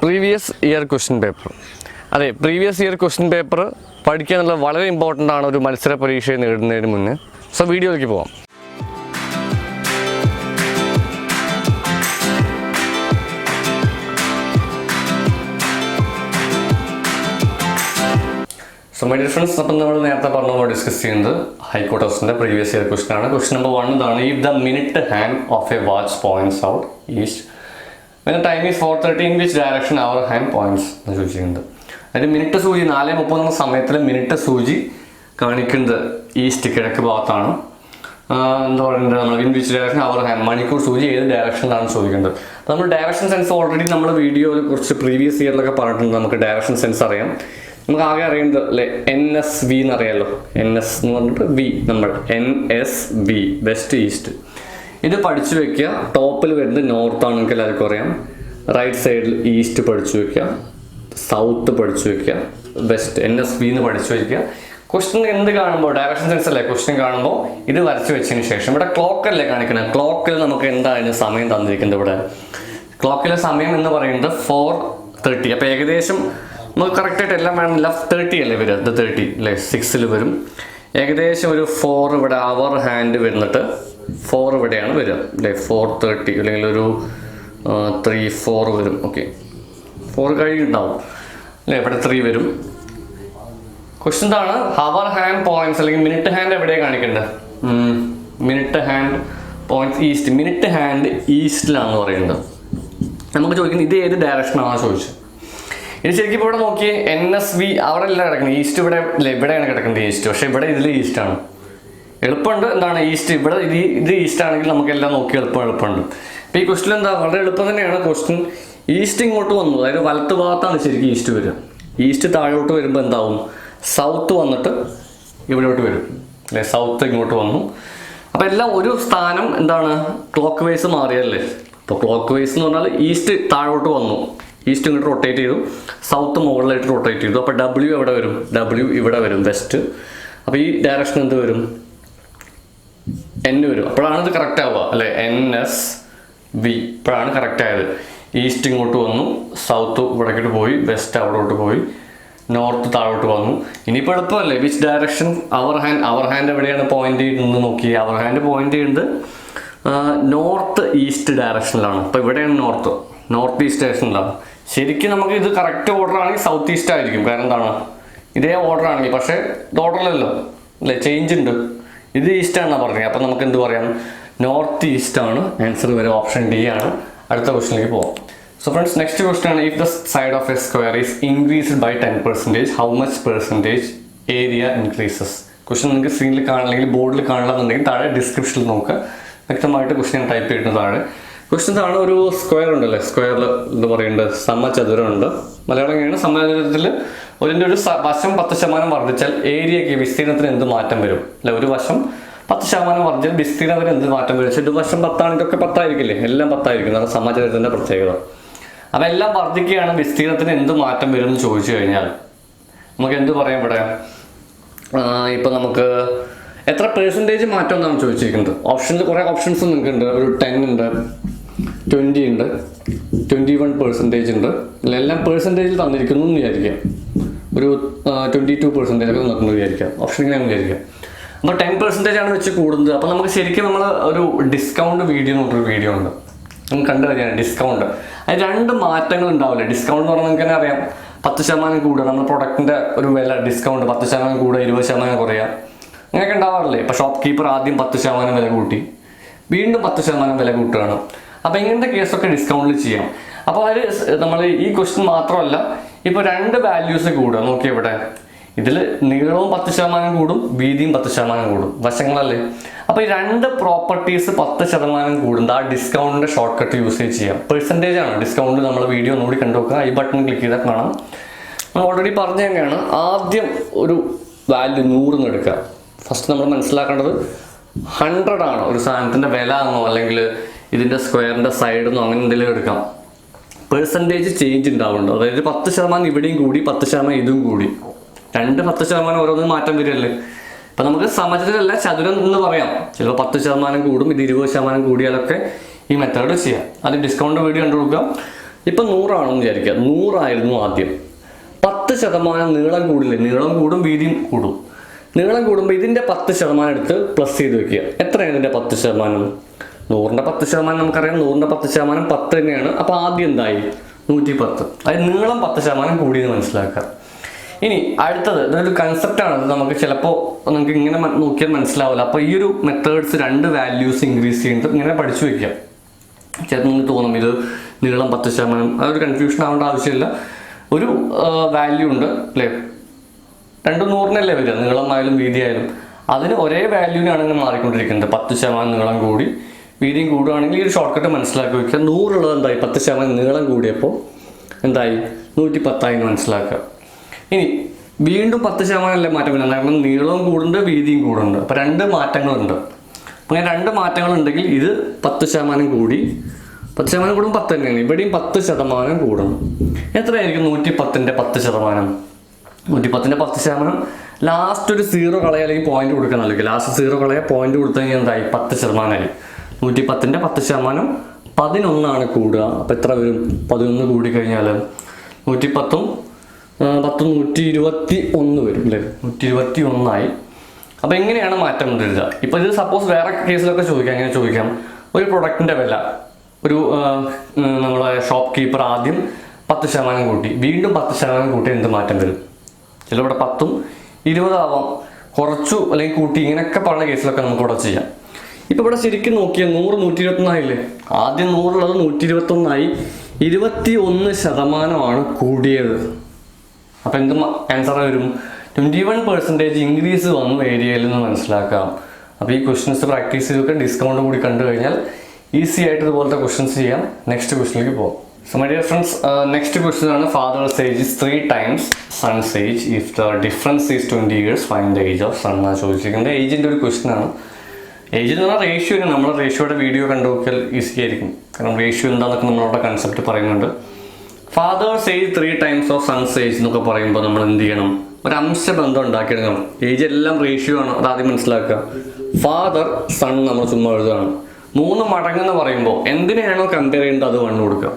Previous year question paper അതെ previous year question paper പഠിക്കുക എന്നുള്ളത് വളരെ ഇമ്പോർട്ടന്റ് ആണ് ഒരു മത്സര പരീക്ഷയെ നേടുന്നതിന് മുന്നേ. സോ വീഡിയോയിലേക്ക് പോവാം. സോ മൈ ഫ്രണ്ട്സ് അപ്പം നമ്മൾ നേരത്തെ പറഞ്ഞു ഡിസ്കസ് ചെയ്യുന്നത് ഹൈക്കോർട്ടസിന്റെ പ്രീവിയസ് ഇയർ ക്വസ്റ്റൻ ആണ്. ക്വസ്റ്റൻ നമ്പർ വൺ ഇതാണ് if the minute hand of a watch points out east when time is four thirty in which direction hour hand points എന്ന് ചോദിച്ചിട്ടുണ്ട്. അതിന് മിനിറ്റ് സൂചി നാല് മുപ്പത് എന്ന സമയത്തിൽ മിനിറ്റ് സൂചി കാണിക്കുന്നത് ഈസ്റ്റ് കിഴക്ക് ഭാഗത്താണ്. എന്താ പറയുന്നത് നമ്മൾ in which direction hour hand മണിക്കൂർ സൂചി ഏത് ഡയറക്ഷനിലാണ് ചോദിക്കേണ്ടത്. നമ്മൾ ഡയറക്ഷൻ സെൻസ് ഓൾറെഡി നമ്മൾ വീഡിയോയിൽ കുറച്ച് പ്രീവിയസ് ഇയറിലൊക്കെ പറഞ്ഞിട്ടുണ്ട്. നമുക്ക് ഡയറക്ഷൻ സെൻസ് അറിയാം. നമുക്ക് ആകെ അറിയേണ്ടത് അല്ലെ? എൻ എസ് വി എന്നറിയാലോ? എൻ എസ് എന്ന് പറഞ്ഞിട്ട് വി നമ്മൾ N S V west east ഇത് പഠിച്ചു വെക്കുക. ടോപ്പിൽ വരുന്നത് നോർത്ത് ആണ് നിങ്ങൾക്ക് എല്ലാവർക്കും അറിയാം. റൈറ്റ് സൈഡിൽ ഈസ്റ്റ് പഠിച്ചു വെക്കുക. സൗത്ത് പഠിച്ചു വെക്കുക. വെസ്റ്റ് എൻ എസ് ബിന്ന് പഠിച്ചു വെക്കുക. ക്വസ്റ്റ്യൻ എന്ത് കാണുമ്പോൾ ഡയറക്ഷൻ സെൻസ് അല്ലേ ക്വസ്റ്റ്യൻ കാണുമ്പോൾ? ഇത് വരച്ചു വെച്ചതിന് ശേഷം. ഇവിടെ ക്ലോക്ക് അല്ലേ കാണിക്കുന്നത് ക്ലോക്കിൽ നമുക്ക് എന്താണ് സമയം തന്നിരിക്കുന്നത് ഇവിടെ? ക്ലോക്കിലെ സമയം എന്ന് പറയുന്നത് ഫോർ തേർട്ടി അപ്പോൾ ഏകദേശം നമുക്ക് കറക്റ്റായിട്ട് എല്ലാം വേണം. ലെഫ്റ്റ് തേർട്ടി അല്ലേ വരിക? ഇത് തേർട്ടി അല്ലേ? സിക്സിൽ വരും. ഏകദേശം ഒരു ഫോർ ഇവിടെ അവർ ഹാൻഡ് വരുന്നിട്ട് ഫോർ ഇവിടെയാണ് വരിക. അല്ലേ? ഫോർ തേർട്ടി അല്ലെങ്കിൽ ഒരു ത്രീ ഫോർ വരും. ഓക്കെ ഫോർ കഴിയുണ്ടാവും അല്ലേ? ഇവിടെ ത്രീ വരും. ക്വസ്റ്റ്യൻ എന്താണ്? ഹവർ ഹാൻഡ് പോയിന്റ്സ് അല്ലെങ്കിൽ മിനിറ്റ് ഹാൻഡ് എവിടെയാണ് കാണിക്കേണ്ടത് minute hand points east minute hand ഈസ്റ്റിലാണെന്ന് പറയുന്നത്. നമുക്ക് ചോദിക്കുന്നത് ഇത് ഏത് ഡയറക്ഷനാണ് ചോദിച്ചു ഇനി ശരിക്കും ഇവിടെ നോക്കിയേ എൻ എസ് വി അവിടെ എല്ലാം കിടക്കുന്നത്. ഈസ്റ്റ് ഇവിടെ ഇല്ല ഇവിടെയാണ് കിടക്കുന്നത് ഈസ്റ്റ് പക്ഷേ ഇവിടെ ഇതിൽ ഈസ്റ്റ് ആണ്. എളുപ്പമുണ്ട്. എന്താണ് ഈസ്റ്റ്? ഇവിടെ ഇത് ഇത് ഈസ്റ്റ് ആണെങ്കിൽ നമുക്ക് എല്ലാം നോക്കി എളുപ്പം എളുപ്പമുണ്ട്. അപ്പോൾ ഈ ക്വസ്റ്റ്യൻ എന്താ? വളരെ എളുപ്പം തന്നെയാണ് ക്വസ്റ്റ്യൻ ഈസ്റ്റ് ഇങ്ങോട്ട് വന്നു. അതായത് വലത്ത് ഭാഗത്താണ് ശരിക്കും ഈസ്റ്റ് വരിക. ഈസ്റ്റ് താഴോട്ട് വരുമ്പോൾ എന്താവും? സൗത്ത് വന്നിട്ട് ഇവിടോട്ട് വരും. അല്ലേ? സൗത്ത് ഇങ്ങോട്ട് വന്നു. അപ്പോൾ എല്ലാം ഒരു സ്ഥാനം എന്താണ്? ക്ലോക്ക് വൈസ് മാറിയല്ലേ? അപ്പോൾ ക്ലോക്ക് വൈസ് എന്ന് പറഞ്ഞാൽ ഈസ്റ്റ് താഴോട്ട് വന്നു. ഈസ്റ്റ് ഇങ്ങോട്ട് റൊട്ടേറ്റ് ചെയ്തു. സൗത്ത് മുകളിലായിട്ട് റൊട്ടേറ്റ് ചെയ്തു. അപ്പോൾ ഡബ്ല്യു എവിടെ വരും? ഡബ്ല്യു ഇവിടെ വരും. വെസ്റ്റ് അപ്പോൾ ഈ ഡയറക്ഷൻ എന്ത് വരും? എൻ വരും. അപ്പോഴാണ് ഇത് കറക്റ്റ് ആവുക അല്ലെ? എൻ എസ് വി ഇപ്പോഴാണ് കറക്റ്റ് ആയത്. ഈസ്റ്റ് ഇങ്ങോട്ട് വന്നു സൗത്ത് ഇവിടേക്കോട്ട് പോയി വെസ്റ്റ് അവിടോട്ട് പോയി നോർത്ത് താഴോട്ട് വന്നു. ഇനിയിപ്പോൾ എളുപ്പമല്ലേ? Which direction hour hand hour hand എവിടെയാണ് പോയിന്റ് ചെയ്യുന്നത് നോക്കി അവർ ഹാൻഡ് പോയിന്റ് ചെയ്യുന്നത് നോർത്ത് ഈസ്റ്റ് ഡയറക്ഷനിലാണ് അപ്പോൾ ഇവിടെയാണ് നോർത്ത് നോർത്ത് ഈസ്റ്റ് ഡയറക്ഷനിലാണ് ശരിക്കും നമുക്ക് ഇത് കറക്റ്റ് ഓർഡർ ആണെങ്കിൽ സൗത്ത് ഈസ്റ്റ് ആയിരിക്കും. കാരണം എന്താണ്? ഇതേ ഓർഡർ ആണെങ്കിൽ. പക്ഷേ ഇത് ഓർഡറിലല്ലോ അല്ലേ? ചേഞ്ച് ഉണ്ട്. ഇത് ഈസ്റ്റ് ആണെന്നാണ് പറഞ്ഞത്. അപ്പം നമുക്ക് എന്ത് പറയാം? നോർത്ത് ഈസ്റ്റ് ആണ് ആൻസർ വരെ ഓപ്ഷൻ ഡി ആണ്. അടുത്ത ക്വസ്റ്റിനിലേക്ക് പോവാം. സോ ഫ്രണ്ട്സ് നെക്സ്റ്റ് ക്വസ്റ്റൻ ആണ്. If the side of a square is increased by ten percentage how much percentage area increases question നിങ്ങൾക്ക് സ്ക്രീനിൽ കാണില്ലെങ്കിൽ ബോർഡിൽ കാണണമെന്നുണ്ടെങ്കിൽ താഴെ ഡിസ്ക്രിപ്ഷനിൽ നോക്കുക വ്യക്തമായിട്ട് ക്വസ്റ്റ്യൻ ടൈപ്പ് ചെയ്യുന്നതാണ് ക്വസ്റ്റ്യൻ താഴെ. ഒരു സ്ക്വയർ ഉണ്ടല്ലേ? സ്ക്വയറിൽ എന്താ പറയേണ്ടത് സമചതുരമുണ്ട്. മലയാളം കഴിഞ്ഞാൽ സമചതുരത്തിൽ ഒരിന്റെ ഒരു വശം പത്ത് ശതമാനം വർദ്ധിച്ചാൽ ഏരിയയ്ക്ക് വിസ്തീർണത്തിന് എന്ത് മാറ്റം വരും? അല്ലെ ഒരു വശം പത്ത് ശതമാനം വർദ്ധിച്ചാൽ വിസ്തീർണത്തിന് എന്ത് മാറ്റം വരും? ഒരു വശം പത്താണെങ്കിൽ ഒക്കെ പത്തായിരിക്കില്ലേ? എല്ലാം പത്തായിരിക്കും. അതാണ് സമചതുരത്തിന്റെ പ്രത്യേകത. അപ്പം എല്ലാം വർദ്ധിക്കുകയാണ് വിസ്തീർണത്തിന് എന്ത് മാറ്റം വരും എന്ന് ചോദിച്ചു കഴിഞ്ഞാൽ നമുക്ക് എന്ത് പറയാം ഇവിടെ? ഇപ്പം നമുക്ക് എത്ര പെർസെന്റേജ് മാറ്റം എന്നാണ് ചോദിച്ചിരിക്കുന്നത്? ഓപ്ഷനിൽ കുറേ ഓപ്ഷൻസ് നിങ്ങൾക്ക് ഉണ്ട് ഒരു ടെൻ ഉണ്ട് ട്വന്റി ഉണ്ട് ട്വന്റി വൺ പെർസെന്റേജ് ഉണ്ട്. എല്ലാം പെർസെന്റേജിൽ തന്നിരിക്കുന്നു എന്ന് വിചാരിക്കാം. ഒരു ട്വന്റി ടു പെർസെന്റേജ് ഒക്കെ തന്നിട്ടുണ്ട് വിചാരിക്കാം. ഓപ്ഷൻ ഇങ്ങനെ വിചാരിക്കാം. അപ്പോൾ ടെൻ പെർസെന്റേജ് ആണ് വെച്ച് കൂടുന്നത്. അപ്പോൾ നമുക്ക് ശരിക്കും നമ്മൾ ഒരു ഡിസ്കൗണ്ട് വീഡിയോ എന്ന് പറഞ്ഞൊരു വീഡിയോ ഉണ്ട്. നമുക്ക് കണ്ടു ഡിസ്കൗണ്ട് അത് രണ്ട് മാറ്റങ്ങൾ ഉണ്ടാവില്ല? ഡിസ്കൗണ്ട് എന്ന് പറഞ്ഞാൽ നമുക്ക് തന്നെ അറിയാം പത്ത് ശതമാനം കൂടുക. നമ്മുടെ പ്രൊഡക്റ്റിന്റെ ഒരു വില ഡിസ്കൗണ്ട് പത്ത് ശതമാനം കൂടുക ഇരുപത് ശതമാനം കുറയുക. അങ്ങനെയൊക്കെ ഉണ്ടാവാറില്ലേ? ഇപ്പോൾ ഷോപ്പ് കീപ്പർ ആദ്യം പത്ത് ശതമാനം വില കൂട്ടി. വീണ്ടും പത്ത് ശതമാനം വില കൂട്ടുകയാണ്. അപ്പോൾ ഇങ്ങനത്തെ കേസൊക്കെ ഡിസ്കൗണ്ടിൽ ചെയ്യാം. അപ്പോൾ അത് നമ്മൾ ഈ ക്വസ്റ്റ്യൻ മാത്രമല്ല ഇപ്പോൾ രണ്ട് വാല്യൂസ് കൂടുക. നോക്കിയേ ഇവിടെ. ഇതിൽ നീളവും പത്ത് ശതമാനം കൂടും വീതിയും പത്ത് ശതമാനം കൂടും. വശങ്ങളല്ലേ? അപ്പോൾ ഈ രണ്ട് പ്രോപ്പർട്ടീസ് പത്ത് ശതമാനം കൂടുന്നത് ആ ഡിസ്കൗണ്ടിന്റെ ഷോർട്ട് കട്ട് യൂസേജ് ചെയ്യാം. പെർസെന്റേജ് ആണ്. ഡിസ്കൗണ്ട് നമ്മൾ വീഡിയോ ഒന്നുകൂടി കണ്ടു നോക്കുക. ഈ ബട്ടൺ ക്ലിക്ക് ചെയ്താൽ കാണാം. നമ്മൾ ഓൾറെഡി പറഞ്ഞു തന്നെയാണ്. ആദ്യം ഒരു വാല്യൂ നൂറിന്ന് എടുക്കുക. ഫസ്റ്റ് നമ്മൾ മനസ്സിലാക്കേണ്ടത് ഹൺഡ്രഡ് ആണ്. ഒരു സാധനത്തിന്റെ വില എന്നോ അല്ലെങ്കിൽ ഇതിന്റെ സ്ക്വയറിന്റെ സൈഡെന്നോ അങ്ങനെ എന്തെങ്കിലും എടുക്കാം. പെർസെന്റേജ് ചേഞ്ച് ഉണ്ടാവുന്നുണ്ട്. അതായത് പത്ത് ശതമാനം ഇവിടെയും കൂടി പത്ത് ശതമാനം ഇതും കൂടി. രണ്ട് പത്ത് ശതമാനം ഓരോന്നും മാറ്റം വരികയല്ലേ? അപ്പം നമുക്ക് സമചത്തിലല്ല ചതുരം എന്ന് പറയാം. ചിലപ്പോൾ പത്ത് ശതമാനം കൂടും ഇത് ഇരുപത് ശതമാനം കൂടിയാലൊക്കെ ഈ മെത്തേഡ് ചെയ്യാം. അത് ഡിസ്കൗണ്ട് വീഡിയോ കണ്ടു കൊടുക്കാം ഇപ്പം നൂറാണെന്ന് വിചാരിക്കുക. നൂറായിരുന്നു ആദ്യം. പത്ത് ശതമാനം നീളം കൂടില്ലേ? നീളം കൂടും വീതിയും കൂടും. നീളം കൂടുമ്പോൾ ഇതിന്റെ പത്ത് ശതമാനം എടുത്ത് പ്ലസ് ചെയ്ത് വെക്കുക. എത്രയാണ് ഇതിന്റെ പത്ത് ശതമാനം? നൂറിന്റെ പത്ത് ശതമാനം നമുക്കറിയാം. നൂറിന്റെ പത്ത് ശതമാനം പത്ത് തന്നെയാണ്. അപ്പോൾ ആദ്യം എന്തായി? നൂറ്റി പത്ത് അതായത് നീളം പത്ത് ശതമാനം കൂടിയെന്ന് മനസ്സിലാക്കുക. ഇനി അടുത്തത് ഇതൊരു കൺസെപ്റ്റാണ് നമുക്ക് ചിലപ്പോൾ നിങ്ങൾക്ക് ഇങ്ങനെ നോക്കിയാൽ മനസ്സിലാവില്ല. അപ്പോൾ ഈ ഒരു മെത്തേഡ്സ് രണ്ട് വാല്യൂസ് ഇൻക്രീസ് ചെയ്യുന്നത് ഇങ്ങനെ പഠിച്ചു വെക്കാം. ചിലപ്പോൾ നിങ്ങൾക്ക് തോന്നും ഇത് നീളം പത്ത് ശതമാനം. അതൊരു കൺഫ്യൂഷൻ ആവേണ്ട ആവശ്യമില്ല. ഒരു വാല്യൂ ഉണ്ട് അല്ലേ? രണ്ടും നൂറിനല്ലേ വരിക? നീളമായാലും വീതിയായാലും അതിന് ഒരേ വാല്യൂവിനാണ് ഇങ്ങനെ മാറിക്കൊണ്ടിരിക്കുന്നത്. പത്ത് ശതമാനം നീളം കൂടി. വീതിയും കൂടുകയാണെങ്കിൽ ഒരു ഷോർട്ട് കട്ട് മനസ്സിലാക്കി വയ്ക്കുക നൂറുള്ളത് എന്തായി? പത്ത് ശതമാനം നീളം കൂടിയപ്പോൾ എന്തായി? നൂറ്റി പത്തായി മനസ്സിലാക്കുക. ഇനി വീണ്ടും പത്ത് ശതമാനമല്ലേ മാറ്റം വരുന്നത്? കാരണം നീളവും കൂടുന്നുണ്ട് വീതിയും കൂടുന്നുണ്ട്. അപ്പോൾ രണ്ട് മാറ്റങ്ങളുണ്ട്. അപ്പോൾ അങ്ങനെ രണ്ട് മാറ്റങ്ങളുണ്ടെങ്കിൽ ഇത് പത്ത് ശതമാനം കൂടി പത്ത് ശതമാനം കൂടുമ്പോൾ പത്ത് തന്നെയാണ്. ഇവിടെയും പത്ത് ശതമാനം കൂടണം എത്രയായിരിക്കും നൂറ്റി പത്തിന്റെ പത്ത് ശതമാനം? നൂറ്റി പത്തിന്റെ പത്ത് ശതമാനം ലാസ്റ്റ് ഒരു സീറോ കളയ അല്ലെങ്കിൽ പോയിന്റ് കൊടുക്കാൻ നൽകി ലാസ്റ്റ് സീറോ കളയ പോയിന്റ് കൊടുത്തു കഴിഞ്ഞാൽ എന്തായി? പത്ത് ശതമാനമായി നൂറ്റി പത്തിന്റെ പത്ത് ശതമാനം പതിനൊന്നാണ് കൂടുക. അപ്പം എത്ര വരും? പതിനൊന്ന് കൂടി കഴിഞ്ഞാൽ നൂറ്റി പത്തും പത്തും നൂറ്റി ഇരുപത്തി ഒന്ന് വരും അല്ലേ? നൂറ്റി ഇരുപത്തി ഒന്നായി അപ്പോൾ എങ്ങനെയാണ് മാറ്റം കൊണ്ടുവരിക ഇപ്പോൾ ഇത് സപ്പോസ് വേറെ കേസിലൊക്കെ ചോദിക്കാം എങ്ങനെ ചോദിക്കാം. ഒരു പ്രൊഡക്റ്റിന്റെ വില ഒരു നമ്മളെ ഷോപ്പ് കീപ്പർ ആദ്യം പത്ത് ശതമാനം കൂട്ടി. വീണ്ടും പത്ത് ശതമാനം കൂട്ടി എന്ത് മാറ്റം വരും? ചിലവിടെ പത്തും ഇരുപതാവാം. കുറച്ചു അല്ലെങ്കിൽ കൂട്ടി ഇങ്ങനെയൊക്കെ പറഞ്ഞ കേസിലൊക്കെ നമുക്ക് ഇവിടെ ചെയ്യാം. ഇപ്പൊ ഇവിടെ ശരിക്കും നോക്കിയാൽ നൂറ് നൂറ്റി ഇരുപത്തൊന്നായില്ലേ ആദ്യം നൂറുള്ളത് നൂറ്റി ഇരുപത്തൊന്നായി ഇരുപത്തി ഒന്ന് ശതമാനമാണ് കൂടിയത്. അപ്പൊ എന്ത് ആൻസർ വരും? ട്വന്റി വൺ പെർസെന്റേജ് ഇൻക്രീസ് വന്നു ഏരിയയിൽ നിന്ന് മനസ്സിലാക്കാം. അപ്പോൾ ഈ ക്വസ്റ്റ്യൻസ് പ്രാക്ടീസ് ചെയ്തൊക്കെ ഡിസ്കൗണ്ട് കൂടി കണ്ടു കഴിഞ്ഞാൽ ഈസി ആയിട്ട് ഇതുപോലത്തെ ക്വസ്റ്റ്യൻസ് ചെയ്യാം. നെക്സ്റ്റ് ക്വസ്റ്റിലേക്ക് പോകാം so my dear friends next question ആണ് father's age is three times son's age if the difference is twenty years find the age of son എന്നാണ് ചോദിച്ചിരിക്കുന്നത് ഏജിന്റെ ഒരു ക്വസ്റ്റ്യൻ ആണ്. ഏജ് എന്ന് പറഞ്ഞാൽ റേഷ്യോ നമ്മൾ റേഷ്യോയുടെ വീഡിയോ കണ്ടു നോക്കിയാൽ ഈസി ആയിരിക്കും. കാരണം റേഷ്യോ എന്താണെന്നൊക്കെ നമ്മളവിടെ കൺസെപ്റ്റ് പറയുന്നുണ്ട്. Father's age three times of son's age എന്നൊക്കെ പറയുമ്പോൾ നമ്മൾ എന്ത് ചെയ്യണം? ഒരു അംശബന്ധം ഉണ്ടാക്കിയെടുക്കണം. ഏജ് എല്ലാം റേഷ്യോ ആണ്. അത് ആദ്യം മനസ്സിലാക്കുക. ഫാദർ സൺ നമ്മൾ ചുമ്മാ എഴുതുകയാണ്. മൂന്ന് മടങ്ങ് എന്ന് പറയുമ്പോൾ എന്തിനെയാണോ കമ്പയർ ചെയ്യുന്നത് അത് വണ്ണ് കൊടുക്കുക.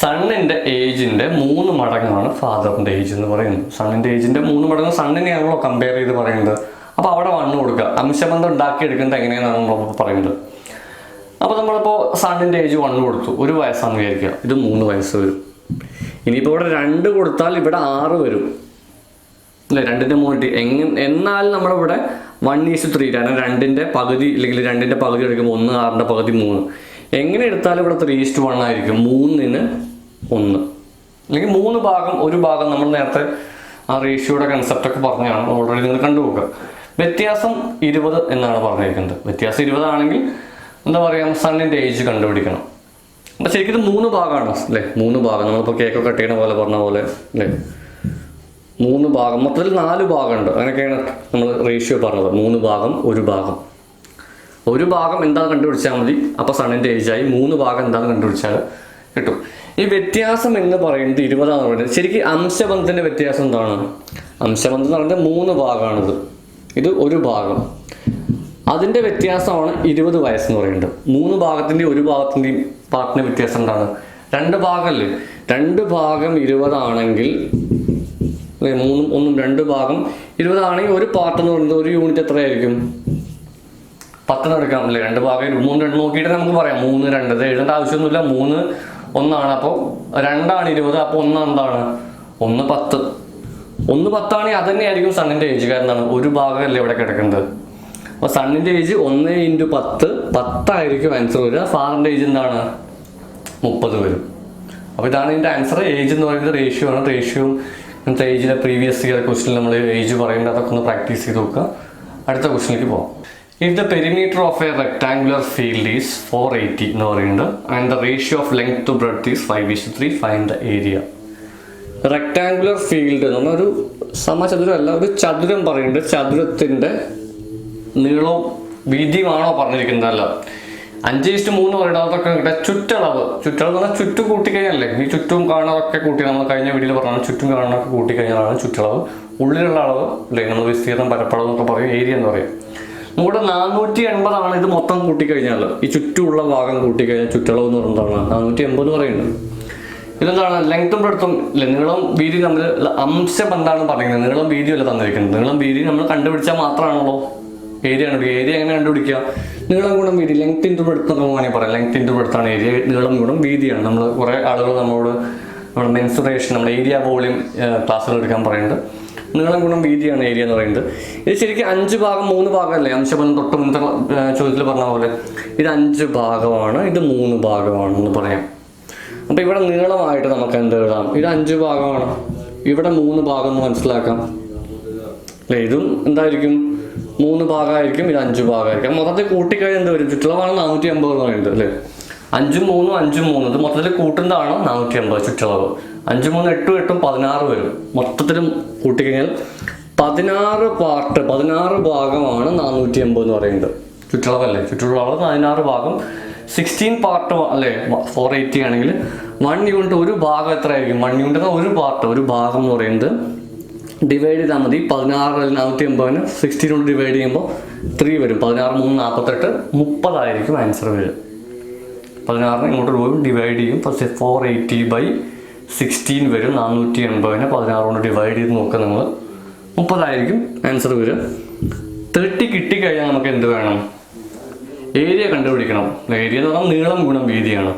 സണ്ണിന്റെ ഏജിന്റെ മൂന്ന് മടങ്ങാണ് ഫാദറിന്റെ ഏജ് എന്ന് പറയുന്നത്. സണ്ണിന്റെ ഏജിന്റെ മൂന്ന് മടങ്ങ് സണ്ണിനെയാണല്ലോ കമ്പയർ ചെയ്ത് പറയുന്നത് അപ്പൊ അവിടെ മണ്ണ് കൊടുക്കുക. അംശബന്ധം ഉണ്ടാക്കിയെടുക്കുന്നത് എങ്ങനെയാണെന്ന് നമ്മളിപ്പോൾ പറയുന്നത്. അപ്പോൾ നമ്മളിപ്പോൾ സണ്ണിന്റെ ഏജ് വണ്ണ് കൊടുത്തു. ഒരു വയസ്സാണെന്ന് വിചാരിക്കുക. ഇത് മൂന്ന് വയസ്സ് വരും. ഇനിയിപ്പോൾ ഇവിടെ രണ്ട് കൊടുത്താൽ ഇവിടെ ആറ് വരും. അല്ലേ? രണ്ടിന്റെ മൂന്നിട്ട് എങ്ങ എന്നാൽ നമ്മളിവിടെ വൺ ഈസ് ത്രീ കാരണം രണ്ടിന്റെ പകുതി അല്ലെങ്കിൽ രണ്ടിന്റെ പകുതി എടുക്കുമ്പോൾ ഒന്ന് ആറിന്റെ പകുതി മൂന്ന്. എങ്ങനെ എടുത്താലും ഇവിടെ ത്രീ ഈസ്റ്റ് വൺ ആയിരിക്കും. മൂന്നിന് ഒന്ന്. അല്ലെങ്കിൽ മൂന്ന് ഭാഗം ഒരു ഭാഗം നമ്മൾ നേരത്തെ ആ റേഷ്യോയുടെ കൺസെപ്റ്റ് ഒക്കെ പറഞ്ഞാണ് ഓൾറെഡി നിങ്ങൾ കണ്ടുപോകുക വ്യത്യാസം ഇരുപത് എന്നാണ് പറഞ്ഞിരിക്കുന്നത്. വ്യത്യാസം ഇരുപതാണെങ്കിൽ എന്താ പറയുക സണ്ണിന്റെ ഏജ് കണ്ടുപിടിക്കണം. അപ്പം ശരിക്കും ഇത് മൂന്ന് ഭാഗമാണ് അല്ലേ? മൂന്ന് ഭാഗം. നമ്മളിപ്പോൾ കേക്ക് കട്ട് ചെയ്യണ പോലെ പറഞ്ഞ പോലെ അല്ലേ? മൂന്ന് ഭാഗം. മൊത്തത്തിൽ നാല് ഭാഗമുണ്ട്. അങ്ങനെയൊക്കെയാണ് നമ്മൾ റേഷ്യോ പറഞ്ഞത്. മൂന്ന് ഭാഗം ഒരു ഭാഗം. ഒരു ഭാഗം എന്താണ് കണ്ടുപിടിച്ചാൽ മതി. അപ്പോൾ സണ്ണിന്റെ ഏജായി മൂന്ന് ഭാഗം എന്താണ് കണ്ടുപിടിച്ചാൽ കിട്ടും. ഈ വ്യത്യാസം എന്ന് പറയുന്നത് ഇരുപതാന്ന് പറയുന്നത് ശരിക്കും അംശബന്ധത്തിന്റെ വ്യത്യാസം എന്താണ്? അംശബന്ധം എന്ന് പറയുന്നത് മൂന്ന് ഭാഗമാണിത്. ഇത് ഒരു ഭാഗം. അതിന്റെ വ്യത്യാസമാണ് ഇരുപത് വയസ്സെന്ന് പറയുന്നത്. മൂന്ന് ഭാഗത്തിന്റെയും ഒരു ഭാഗത്തിന്റെയും പാർട്ടിന്റെ വ്യത്യാസം എന്താണ്? രണ്ട് ഭാഗമല്ലേ? രണ്ട് ഭാഗം ഇരുപതാണെങ്കിൽ മൂന്നും ഒന്നും രണ്ട് ഭാഗം ഇരുപതാണെങ്കിൽ ഒരു പാർട്ട് എന്ന് പറയുന്നത് ഒരു യൂണിറ്റ് എത്രയായിരിക്കും? പത്തെണ്ണം എടുക്കാം അല്ലേ? രണ്ട് ഭാഗം മൂന്ന് രണ്ട് നോക്കിയിട്ട് നമുക്ക് പറയാം. മൂന്ന് രണ്ട് എഴുതേണ്ട ആവശ്യമൊന്നുമില്ല. മൂന്ന് ഒന്നാണ്. അപ്പോൾ രണ്ടാണ് ഇരുപത്. അപ്പോൾ ഒന്ന് എന്താണ്? ഒന്ന് പത്ത്. ഒന്ന് പത്താണെങ്കിൽ അത് തന്നെയായിരിക്കും സണ്ണിന്റെ ഏജ് കാരണം ഒരു ഭാഗമല്ലേ ഇവിടെ കിടക്കുന്നത്. അപ്പോൾ സണ്ണിന്റെ ഏജ് ഒന്ന് ഇന്റു പത്ത് പത്തായിരിക്കും ആൻസർ വരിക. ഫാറിന്റെ ഏജ് എന്താണ്? മുപ്പത് വരും. അപ്പോൾ ഇതാണ് ഇതിന്റെ ആൻസർ ഏജ് എന്ന് പറയുന്നത് റേഷ്യോ ആണ്. റേഷ്യോ ഇന്നത്തെ ഏജിലെ പ്രീവിയസ് ഇയർ ക്വസ്റ്റിൽ നമ്മൾ ഏജ് പറയുന്നത് അതൊക്കെ ഒന്ന് പ്രാക്ടീസ് ചെയ്ത് നോക്കുക. അടുത്ത ക്വസ്റ്റിനിലേക്ക് പോകാം if the perimeter of a rectangular field is four eighty എന്ന് പറയുന്നത് and the ratio of length to breadth is five is three find the area rectangular field എന്ന് ഒരു സമചതുരമല്ല ഒരു ചതുരം പറയുന്നുണ്ട്. ചതുരത്തിന്റെ നീളവും വീതിയുമാണോ പറഞ്ഞിരിക്കുന്നതല്ല. അഞ്ച് ഇഷ്ടം മൂന്ന് പറയുന്നതൊക്കെ കിട്ടുക ചുറ്റളവ്. ചുറ്റളവ് എന്ന് പറഞ്ഞാൽ ചുറ്റും കൂട്ടിക്കഴിഞ്ഞല്ലേ? ഈ ചുറ്റും കാണാതൊക്കെ കൂട്ടി നമ്മൾ കഴിഞ്ഞ വീഡിയോയിൽ പറഞ്ഞാൽ ചുറ്റും കാണാനൊക്കെ കൂട്ടിക്കഴിഞ്ഞാലാണ് ചുറ്റളവ്. ഉള്ളിലുള്ള അളവ് അല്ലേ നമ്മൾ വിസ്തീർണം പരപ്പളവ് എന്നൊക്കെ പറയും ഏരിയ എന്ന് പറയും. നമ്മുടെ നാനൂറ്റി എൺപതാണ് ഇത് മൊത്തം കൂട്ടിക്കഴിഞ്ഞാൽ ഈ ചുറ്റുമുള്ള ഭാഗം കൂട്ടിക്കഴിഞ്ഞാൽ ചുറ്റളവ് എന്ന് പറയുന്നതാണ് നാനൂറ്റി എൺപത് പറയുന്നത് ഇതെന്താണ് ലെങ്ത്തും ബ്രെഡ്ത്തും ഇല്ല. നീളം വീതി നമ്മൾ അംശം എന്താണ് പറയുന്നത് നീളം വീതി അല്ല തന്നിരിക്കുന്നത്. നീളം വീതി നമ്മൾ കണ്ടുപിടിച്ചാൽ മാത്രമാണല്ലോ ഏരിയ കണ്ടുപിടിക്കുക. ഏരിയ എങ്ങനെ കണ്ടുപിടിക്കുക? നീളം ഗുണം വീതി. ലെങ്ത് ഇന്റു ബ്രെഡ്ത്ത് നമുക്ക് വേണമെങ്കിൽ പറയാം. ലെങ്ത് ഇന്റു ബ്രെഡ്ത്താണ് ഏരിയ. നീളം ഗുണം വീതിയാണ്. നമ്മൾ കുറേ ആളുകൾ നമ്മളോട് നമ്മൾ മെൻസുറേഷൻ നമ്മൾ ഏരിയ വോളിയം ക്ലാസ്സുകൾ എടുക്കാൻ പറയുന്നുണ്ട്. നീളം ഗുണം വീതിയാണ് ഏരിയ എന്ന് പറയുന്നത്. ഇത് ശരിക്കും അഞ്ച് ഭാഗം മൂന്ന് ഭാഗമല്ലേ? അംശബന്ധം തൊട്ട് മുൻ ചോദ്യത്തിൽ പറഞ്ഞ പോലെ. ഇത് അഞ്ച് ഭാഗമാണ്. ഇത് മൂന്ന് ഭാഗമാണെന്ന് പറയാം. അപ്പൊ ഇവിടെ നീളമായിട്ട് നമുക്ക് എന്ത് എഴുതാം? ഇത് അഞ്ച് ഭാഗമാണ്. ഇവിടെ മൂന്ന് ഭാഗം എന്ന് മനസ്സിലാക്കാം. അല്ലേ ഇതും എന്തായിരിക്കും? മൂന്ന് ഭാഗമായിരിക്കും ഇത് അഞ്ച് ഭാഗമായിരിക്കും. മൊത്തത്തിൽ കൂട്ടിക്കഴിഞ്ഞാൽ എന്ത് വരും? ചുറ്റളവാണ് നാനൂറ്റി അമ്പത് എന്ന് പറയുന്നത് അല്ലേ? അഞ്ചും മൂന്നും അഞ്ചും മൂന്നും. ഇത് മൊത്തത്തിൽ കൂട്ടുന്നതാണ്? നാനൂറ്റി അമ്പത് ചുറ്റളവ് അഞ്ചും മൂന്നും എട്ടും എട്ടും പതിനാറ് വരും. മൊത്തത്തിലും കൂട്ടിക്കഴിഞ്ഞാൽ പതിനാറ് പാർട്ട് പതിനാറ് ഭാഗമാണ് നാനൂറ്റി അമ്പത് എന്ന് പറയുന്നത്. ചുറ്റളവല്ലേ ചുറ്റളവ് പതിനാറ് ഭാഗം. സിക്സ്റ്റീൻ പാർട്ട് അല്ലേ? ഫോർ എയ്റ്റി ആണെങ്കിൽ വൺ യൂണിറ്റ് ഒരു ഭാഗം എത്ര ആയിരിക്കും വൺ യൂണിറ്റ് ഒരു പാർട്ട് ഒരു ഭാഗം എന്ന് പറയുന്നത് ഡിവൈഡ് ചെയ്താൽ മതി. പതിനാറ് നാനൂറ്റി എൺപതിന് സിക്സ്റ്റീൻ കൊണ്ട് ഡിവൈഡ് ചെയ്യുമ്പോൾ ത്രീ വരും. പതിനാറ് മൂന്ന് നാൽപ്പത്തെട്ട് മുപ്പതായിരിക്കും ആൻസർ വരും പതിനാറിന് ഇങ്ങോട്ട് പോകും ഡിവൈഡ് ചെയ്യും. First four eighty by sixteen വരും. നാനൂറ്റി എൺപതിന് പതിനാറ് കൊണ്ട് ഡിവൈഡ് ചെയ്ത് നോക്കുക നിങ്ങൾ. മുപ്പതായിരിക്കും ആൻസർ വരും തേർട്ടി കിട്ടിക്കഴിഞ്ഞാൽ നമുക്ക് എന്ത് വേണം? ഏരിയ കണ്ടുപിടിക്കണം. ഏരിയ എന്ന് പറഞ്ഞാൽ നീളം ഗുണം വീതിയാണ്.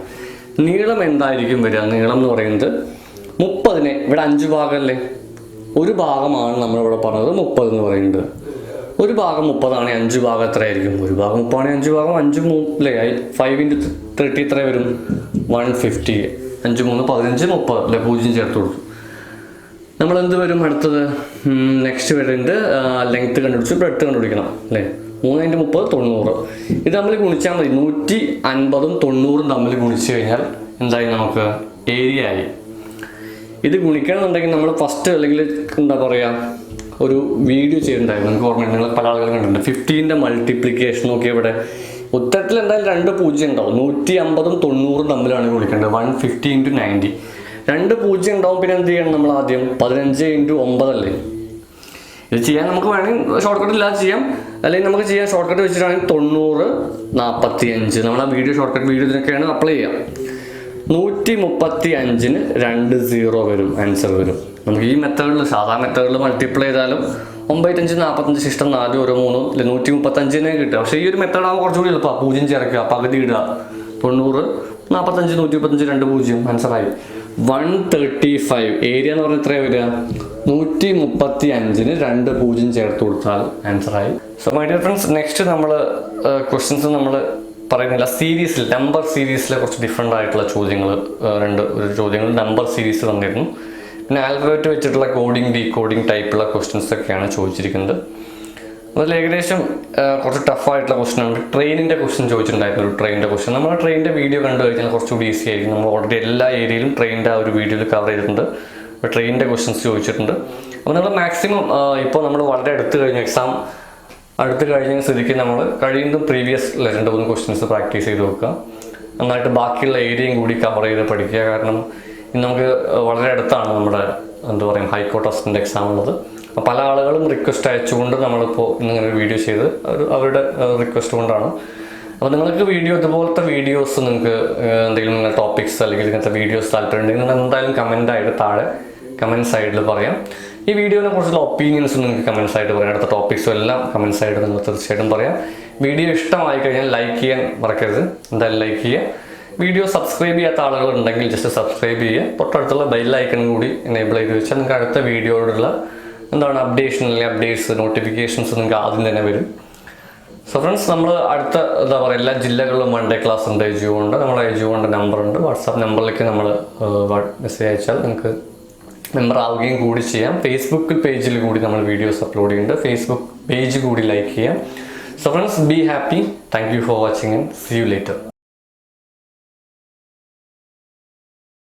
നീളം എന്തായിരിക്കും വരിക? നീളം എന്ന് പറയുന്നത് മുപ്പതിന് ഇവിടെ അഞ്ച് ഭാഗമല്ലേ? ഒരു ഭാഗമാണ് നമ്മളിവിടെ പറഞ്ഞത് മുപ്പത് എന്ന് പറയുന്നത്. ഒരു ഭാഗം മുപ്പതാണെങ്കിൽ അഞ്ച് ഭാഗം എത്രയായിരിക്കും? ഒരു ഭാഗം മുപ്പതാണെങ്കിൽ അഞ്ച് ഭാഗം അഞ്ച് മൂന്ന് അല്ലേ? ഫൈവ് ഇന്റു തേർട്ടി എത്ര വരും? വൺ ഫിഫ്റ്റി അഞ്ച് മൂന്ന് പതിനഞ്ച് മുപ്പത്. അല്ലെ? പൂജ്യം ചേർത്ത് കൊടുത്തു. നമ്മൾ എന്ത് വരും അടുത്തത്? നെക്സ്റ്റ് വരുന്നുണ്ട് ലെങ്ത്ത് കണ്ടുപിടിച്ച് ബ്രെഡ് കണ്ടുപിടിക്കണം. അല്ലേ? മൂന്ന് ഇന്റു മുപ്പത് തൊണ്ണൂറ്. ഇത് തമ്മിൽ ഗുണിച്ചാൽ മതി. നൂറ്റി അൻപതും തൊണ്ണൂറും തമ്മിൽ ഗുണിച്ച് കഴിഞ്ഞാൽ എന്തായി നമുക്ക്? ഏരിയ ആയി ഇത് ഗുണിക്കണമെന്നുണ്ടെങ്കിൽ നമ്മൾ ഫസ്റ്റ് അല്ലെങ്കിൽ എന്താ പറയുക ഒരു വീഡിയോ ചെയ്തിട്ടുണ്ടായിരുന്നു. നമുക്ക് ഓർമ്മയുണ്ട്? നിങ്ങൾ പല ആളുകളും കണ്ടിട്ടുണ്ട്. ഫിഫ്റ്റീന്റെ മൾട്ടിപ്ലിക്കേഷൻ നോക്കി ഇവിടെ. ഉത്തരത്തിൽ എന്തായാലും രണ്ട് പൂജ്യം ഉണ്ടാവും. നൂറ്റി അമ്പതും തൊണ്ണൂറും തമ്മിലാണ് ഗുണിക്കേണ്ടത്. വൺ ഫിഫ്റ്റി ഇന്റു നയന്റി രണ്ട് പൂജ്യം ഉണ്ടാവും പിന്നെ എന്ത് ചെയ്യണം നമ്മൾ ആദ്യം? പതിനഞ്ച് ഇന്റു ഒമ്പതല്ലേ? ഇത് ചെയ്യാൻ നമുക്ക് വേണമെങ്കിൽ ഷോർട്ട് കട്ട് ഇല്ലാതെ ചെയ്യാം. അല്ലെങ്കിൽ നമുക്ക് ചെയ്യാൻ ഷോർട്ട് കട്ട് വെച്ചിട്ടാണെങ്കിൽ തൊണ്ണൂറ് നാൽപ്പത്തി അഞ്ച് നമ്മൾ ആ വീഡിയോ ഷോർട്ട് കട്ട് വീഡിയോ ഇതിനൊക്കെയാണ് അപ്ലൈ ചെയ്യാം. നൂറ്റി മുപ്പത്തി അഞ്ചിന് രണ്ട് സീറോ വരും ആൻസർ വരും. നമുക്ക് ഈ മെത്തേഡിൽ സാധാരണ മെത്തേഡിൽ മൾട്ടിപ്ലൈ ചെയ്താലും ഒമ്പത്തഞ്ച് നാൽപ്പത്തഞ്ച് ശിഷ്ടം നാല് ഒരു മൂന്നും അല്ലെ നൂറ്റി മുപ്പത്തഞ്ചിനെ കിട്ടുക പക്ഷേ ഈ ഒരു മെത്തേഡ് ആകുമ്പോൾ കുറച്ചുകൂടി എളുപ്പം. പൂജ്യം ചേർക്കുക പകുതി ഇടുക. തൊണ്ണൂറ് നാൽപ്പത്തഞ്ച് നൂറ്റി മുപ്പത്തഞ്ച് രണ്ട് പൂജ്യം ആൻസറായി വൺ തേർട്ടി ഫൈവ് ഏരിയ എന്ന് പറഞ്ഞാൽ എത്രയാണ് വരിക? നൂറ്റി മുപ്പത്തി അഞ്ചിന് രണ്ട് പൂജ്യം ചേർത്ത് കൊടുത്താൽ ആൻസറായി so my dear friends next നമ്മൾ ക്വസ്റ്റ്യൻസ് നമ്മൾ പറയുന്നില്ല. സീരീസിൽ നമ്പർ സീരീസിലെ കുറച്ച് ഡിഫറെന്റ് ആയിട്ടുള്ള ചോദ്യങ്ങൾ രണ്ട് ഒരു ചോദ്യങ്ങൾ നമ്പർ സീരീസ് തന്നിരുന്നു പിന്നെ ആൽഫബറ്റ് വെച്ചിട്ടുള്ള കോഡിംഗ് ഡീകോഡിംഗ് ടൈപ്പുള്ള ക്വസ്റ്റ്യൻസ് ഒക്കെയാണ് ചോദിച്ചിരിക്കുന്നത്. അതിൽ ഏകദേശം ആ, കുറച്ച് ടഫായിട്ടുള്ള ക്വസ്റ്റൻ ആണ്. ട്രെയിനിന്റെ ക്വസ്റ്റൻ ചോദിച്ചിട്ടുണ്ടായിരുന്നു ട്രെയിനിന്റെ ക്വസ്റ്റൻ നമ്മൾ ട്രെയിനിന്റെ വീഡിയോ കണ്ടു കഴിഞ്ഞാൽ കുറച്ചുകൂടി ഈസി ആയിരിക്കും. നമ്മൾ ഓൾറെഡി എല്ലാ ഏരിയയിലും ട്രെയിനിന്റെ ആ ഒരു വീഡിയോയിൽ കവർ ചെയ്തിട്ടുണ്ട്. ട്രെയിനിന്റെ ക്വസ്റ്റൻസ് ചോദിച്ചിട്ടുണ്ട്. അപ്പോൾ നമ്മൾ മാക്സിമം ഇപ്പോൾ നമ്മൾ വളരെ അടുത്ത് കഴിഞ്ഞു എക്സാം അടുത്ത് കഴിഞ്ഞ സ്ഥിതിക്ക് നമ്മൾ കഴിയുന്നതും പ്രീവിയസ് രണ്ട് മൂന്ന് ക്വസ്റ്റ്യൻസ് പ്രാക്ടീസ് ചെയ്ത് നോക്കുക. നന്നായിട്ട് ബാക്കിയുള്ള ഏരിയയും കൂടി കവർ ചെയ്ത് പഠിക്കുക. കാരണം ഇന്ന് നമുക്ക് വളരെ അടുത്താണ് നമ്മുടെ എന്താ പറയുക ഹൈക്കോർട്ട് അസിസ്റ്റന്റ് എക്സാം ഉള്ളത്. പല ആളുകളും റിക്വസ്റ്റ് അയച്ചുകൊണ്ട് നമ്മളിപ്പോൾ ഇന്നിങ്ങനെ വീഡിയോ ചെയ്ത് അവരുടെ റിക്വസ്റ്റ് കൊണ്ടാണ്. അപ്പോൾ നിങ്ങൾക്ക് വീഡിയോ ഇതുപോലത്തെ വീഡിയോസ് നിങ്ങൾക്ക് എന്തെങ്കിലും നിങ്ങൾ ടോപ്പിക്സ് അല്ലെങ്കിൽ ഇങ്ങനത്തെ വീഡിയോസ് താല്പര്യം ഉണ്ടെങ്കിൽ നിങ്ങൾ എന്തായാലും കമന്റായിട്ട് താഴെ കമന്റ് സൈഡിൽ പറയാം. ഈ വീഡിയോനെ കുറിച്ചുള്ള ഒപ്പീനിയൻസ് നിങ്ങൾക്ക് കമൻസ് ആയിട്ട് പറയാം. അടുത്ത ടോപ്പിക്സും എല്ലാം കമൻസ് ആയിട്ട് നിങ്ങൾ തീർച്ചയായിട്ടും പറയാം. വീഡിയോ ഇഷ്ടമായി കഴിഞ്ഞാൽ ലൈക്ക് ചെയ്യാൻ മറക്കരുത്. എന്തായാലും ലൈക്ക് ചെയ്യുക. വീഡിയോ സബ്സ്ക്രൈബ് ചെയ്യാത്ത ആളുകൾ ഉണ്ടെങ്കിൽ ജസ്റ്റ് സബ്സ്ക്രൈബ് ചെയ്യുക. തൊട്ടടുത്തുള്ള ബെൽ ഐക്കൺ കൂടി എനേബിൾ ചെയ്ത് വെച്ചാൽ നിങ്ങൾക്ക് അടുത്ത വീഡിയോയോടുള്ള എന്താണ് അപ്ഡേഷൻ അല്ലെങ്കിൽ അപ്ഡേറ്റ്സ് നോട്ടിഫിക്കേഷൻസ് നിങ്ങൾക്ക് ആദ്യം തന്നെ വരും. സോ ഫ്രണ്ട്സ് നമ്മൾ അടുത്ത എന്താ പറയുക എല്ലാ ജില്ലകളിലും വൺ ഡേ ക്ലാസ് ഉണ്ട്. എജു ഉണ്ട്. നമ്മളെ എജു ഉണ്ട്. നമ്പർ ഉണ്ട് വാട്സാപ്പ് നമ്പറിലേക്ക് നമ്മൾ മെസ്സേജ് അയച്ചാൽ നിങ്ങൾക്ക് മെമ്പർ ആവുകയും കൂടി ചെയ്യാം. ഫേസ്ബുക്ക് പേജിൽ കൂടി നമ്മൾ വീഡിയോസ് അപ്ലോഡ് ചെയ്യുന്നുണ്ട്. ഫേസ്ബുക്ക് പേജ് കൂടി ലൈക്ക് ചെയ്യാം. So friends be happy thank you for watching and see you later